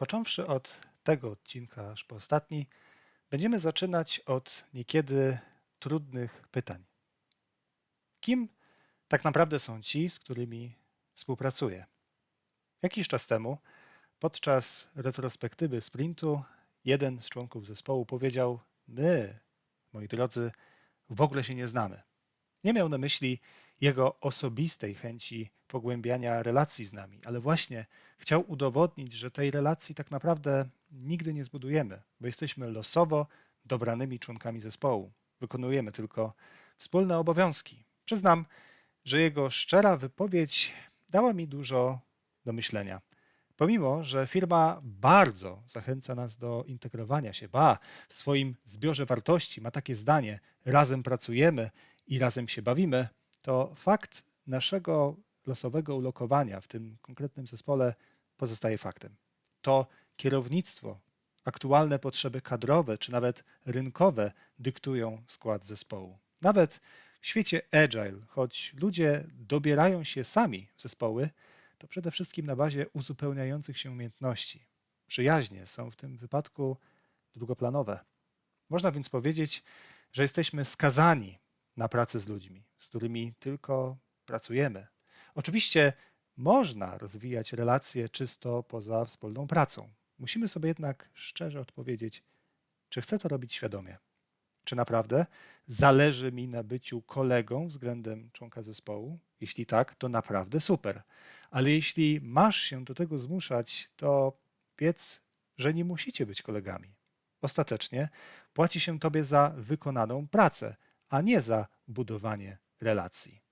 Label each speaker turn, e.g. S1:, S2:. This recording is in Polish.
S1: Począwszy od tego odcinka aż po ostatni, będziemy zaczynać od niekiedy trudnych pytań. Kim tak naprawdę są ci, z którymi współpracuję? Jakiś czas temu, podczas retrospektywy sprintu, jeden z członków zespołu powiedział: My, moi drodzy, w ogóle się nie znamy. Nie miał na myśli jego osobistej chęci pogłębiania relacji z nami, ale właśnie chciał udowodnić, że tej relacji tak naprawdę nigdy nie zbudujemy, bo jesteśmy losowo dobranymi członkami zespołu. Wykonujemy tylko wspólne obowiązki. Przyznam, że jego szczera wypowiedź dała mi dużo do myślenia. Pomimo, że firma bardzo zachęca nas do integrowania się, ba, w swoim zbiorze wartości ma takie zdanie: razem pracujemy i razem się bawimy, to fakt naszego losowego ulokowania w tym konkretnym zespole pozostaje faktem. To kierownictwo, aktualne potrzeby kadrowe czy nawet rynkowe dyktują skład zespołu. Nawet w świecie agile, choć ludzie dobierają się sami w zespoły, to przede wszystkim na bazie uzupełniających się umiejętności. Przyjaźnie są w tym wypadku drugoplanowe. Można więc powiedzieć, że jesteśmy skazani na pracę z ludźmi, z którymi tylko pracujemy. Oczywiście można rozwijać relacje czysto poza wspólną pracą. Musimy sobie jednak szczerze odpowiedzieć, czy chcę to robić świadomie. Czy naprawdę zależy mi na byciu kolegą względem członka zespołu? Jeśli tak, to naprawdę super. Ale jeśli masz się do tego zmuszać, to wiedz, że nie musicie być kolegami. Ostatecznie płaci się tobie za wykonaną pracę, a nie za budowanie relacji.